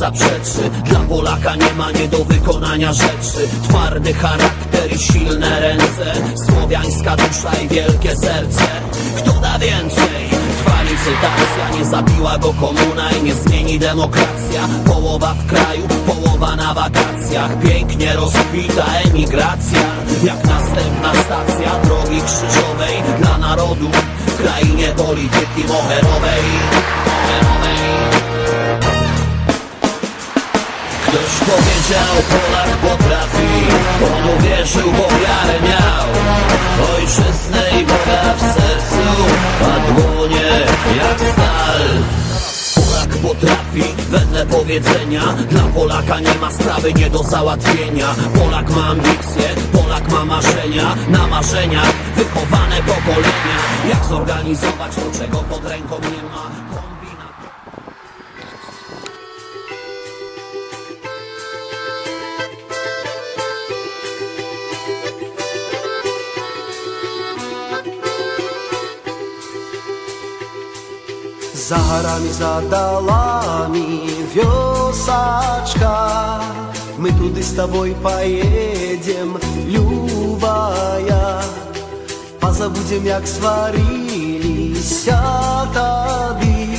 zaprzeczy? Dla Polaka nie ma nie do wykonania rzeczy. Twardy charakter i silne ręce. Słowiańska dusza i wielkie serce. Kto da więcej? Trwa licytacja, nie zabiła go komuna i nie zmieni demokracja. Połowa w kraju, połowa na wakacjach. Pięknie rozkwita emigracja. Jak następna stacja drogi krzyżowej Dla narodu w krainie polityki Moherowej Ktoś powiedział, Polak potrafi. On uwierzył, bo wiarę miał. Ojczyznę i Boga w sercu A dłonie jak stal. Polak potrafi, wedle powiedzenia. Dla Polaka nie ma sprawy nie do załatwienia. Polak ma ambicje, Polak ma marzenia. Na marzeniach wychowane pokolenia. Jak zorganizować to, czego pod ręką nie ma За горами, за долами, весочка Мы туды с тобой поедем, любая Позабудем, як сварилися тоді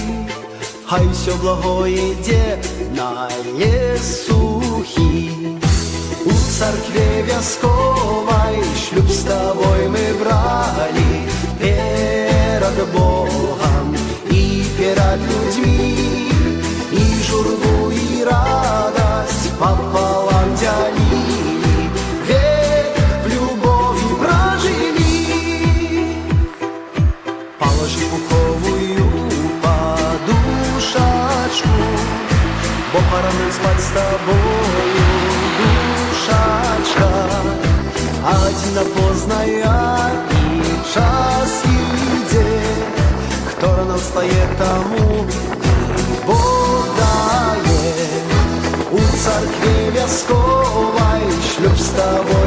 Хай все благое деднає сухі У церкве вязковой шлюб с тобой мы брали Перед Богом перед людьми. И журбу, и радость пополам делили Подмосковой шлюп с тобой.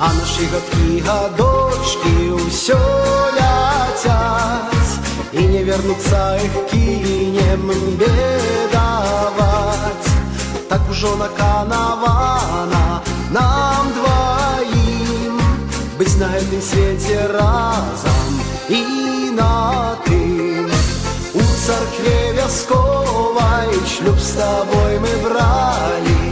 А наші гадочки усё летят. И не вернуться их кинем бедовать. Так уже накановано нам двоим. Быть на этом свете разом и на ты. У церкви вязковой шлюб с тобой мы брали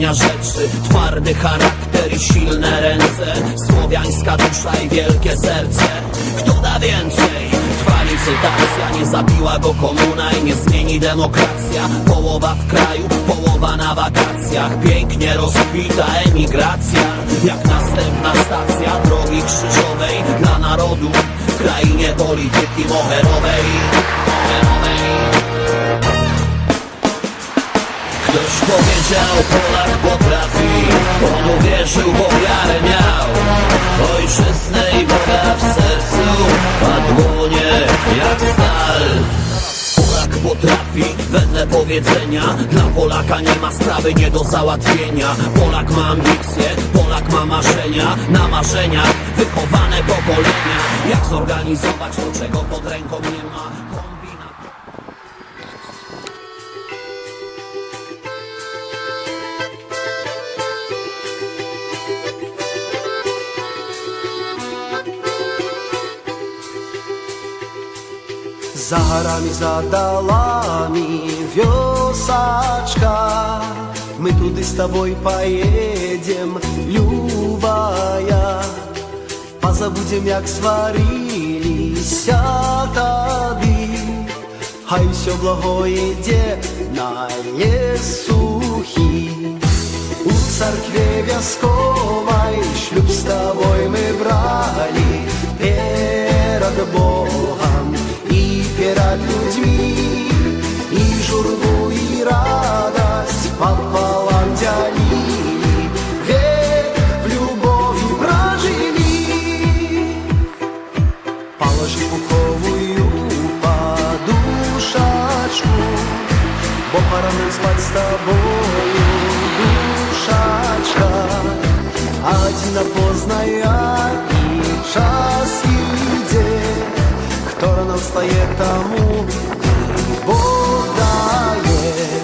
do wykonania rzeczy. Twardy charakter i silne ręce. Słowiańska dusza i wielkie serce. Kto da więcej? Trwa licytacja, Nie zabiła go komuna i nie zmieni demokracja. Połowa w kraju, połowa na wakacjach. Pięknie rozkwita emigracja. Jak następna stacja drogi krzyżowej Dla narodu w krainie polityki moherowej. Moherowej Ktoś powiedział, Polak potrafi. On uwierzył, bo wiarę miał. Ojczyznę i Boga w sercu A dłonie jak stal. Polak potrafi, wedle powiedzenia. Dla Polaka nie ma sprawy nie do załatwienia. Polak ma ambicje, Polak ma marzenia. Na marzeniach wychowane pokolenia. Jak zorganizować to, czego pod ręką nie ma За горами, за долами весочка Мы туды с тобой поедем, любая Позабудем, як сварилися тоді Хай все благое деднає сухі У церкве вязковой шлюб с тобой мы брали Перед Богом Нам спать с тобою, душечка Одна поздная и час иде Кто рано встает, тому Бог дает.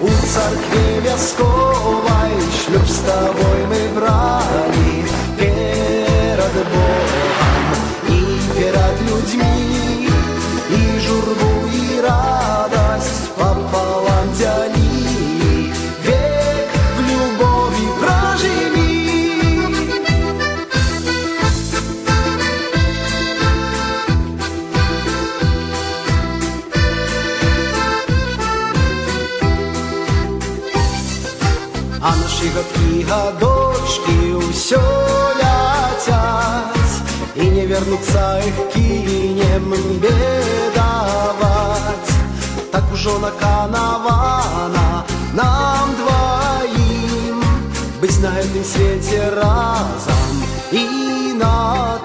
У церкви вязковой шлюб с тобой мы брали. Перед Богом и перед людьми Вернуться их кинем бедовать Так уже накановано нам двоим. Быть на этом свете разом и на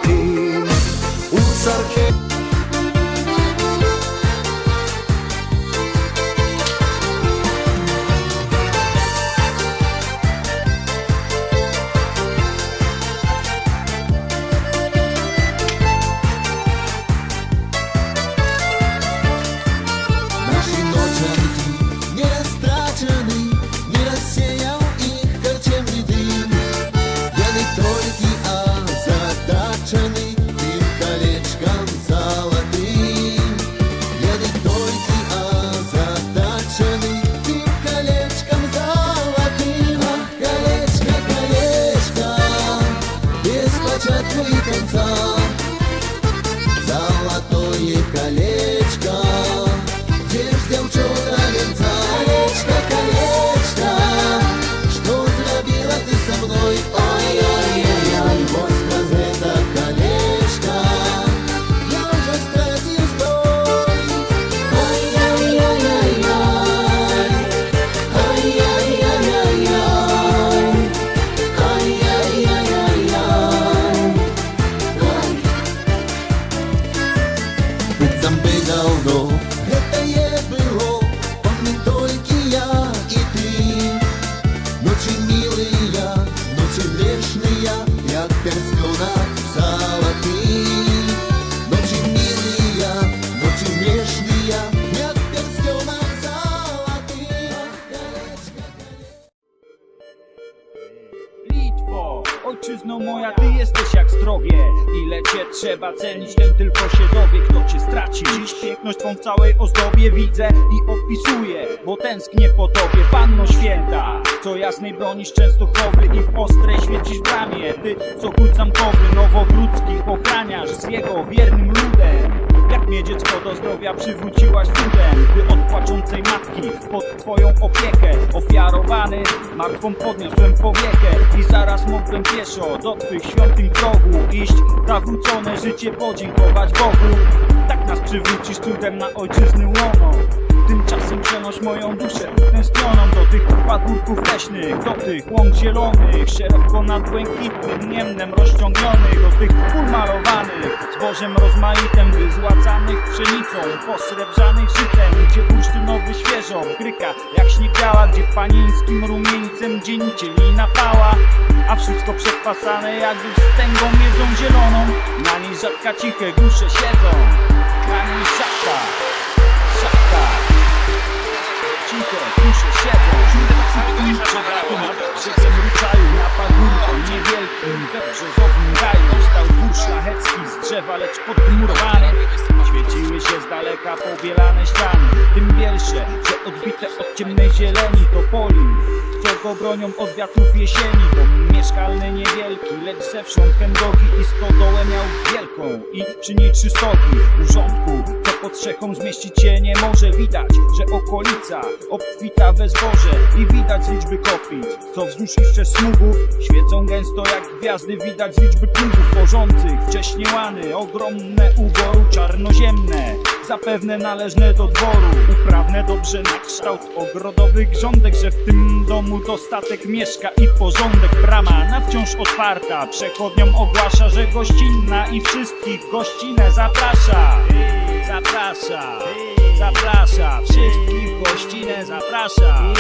ojczyzno moja, ty jesteś jak zdrowie. Ile cię trzeba cenić, ten tylko się dowie Kto cię straci, dziś piękność twą w całej ozdobie Widzę i opisuję, bo tęsknię po tobie Panno święta, co jasnej bronisz Częstochowy I w ostrej świecisz bramie. Ty, co gód zamkowy, nowogródzki Ochraniasz z jego wiernym ludem. Jak miedź dziecko do zdrowia przywróciłaś cudem By od płaczącej pod twoją opiekę. Ofiarowany martwą podniosłem powiekę. I zaraz mógłbym pieszo do twych świątyń progu Iść. Zawrócone życie podziękować Bogu. Tak nas przywrócisz cudem na ojczyzny łono Tymczasem przenoś moją duszę tęsknioną do tych pagórków leśnych, do tych łąk zielonych, szeroko nad błękitnym niemnem rozciągnionych, do tych pól malowanych, zbożem rozmaitym wyzłacanych pszenicą, posrebrzanych żytem, gdzie bursztynowy świeżo kryka jak śnieg biała, gdzie panieńskim rumieńcem dzień cieli napała, a wszystko przepasane jakby wstęgą miedzą zieloną, na niej rzadka ciche dusze siedzą, na niej rzadka. Ciche, dusze siedzą Przed brzegiem ruczaju Na pagórku niewielkim We brzozowym gaju Stał dwór szlachecki z drzewa Lecz podmurowany go bronią od wiatrów jesieni Dom mieszkalny niewielki, lecz zewsząd chędogi I stodołę miał wielką i przy niej trzy Urządku, co pod strzechą zmieścić się nie może Widać, że okolica obfita we zboże I widać z liczby kopic, co wzdłuż jeszcze smugów Świecą gęsto jak gwiazdy, widać z liczby plugów Porzących, wcześnie łany, ogromne uboru czarnoziemne Zapewne należne do dworu, uprawne dobrze na kształt ogrodowych grządek Że w tym domu dostatek mieszka i porządek. Brama na wciąż otwarta, przechodniom ogłasza, że gościnna I wszystkich gościnę zaprasza. Zaprasza, zaprasza, wszystkich gościnę zaprasza.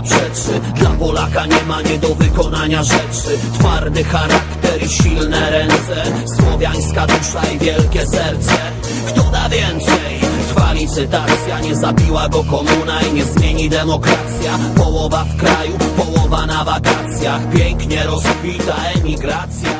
Zaprzeczy Dla Polaka nie ma nie do wykonania rzeczy. Twardy charakter i silne ręce. Słowiańska dusza i wielkie serce. Kto da więcej? Trwa licytacja, nie zabiła go komuna i nie zmieni demokracja. Połowa w kraju, połowa na wakacjach. Pięknie rozkwita emigracja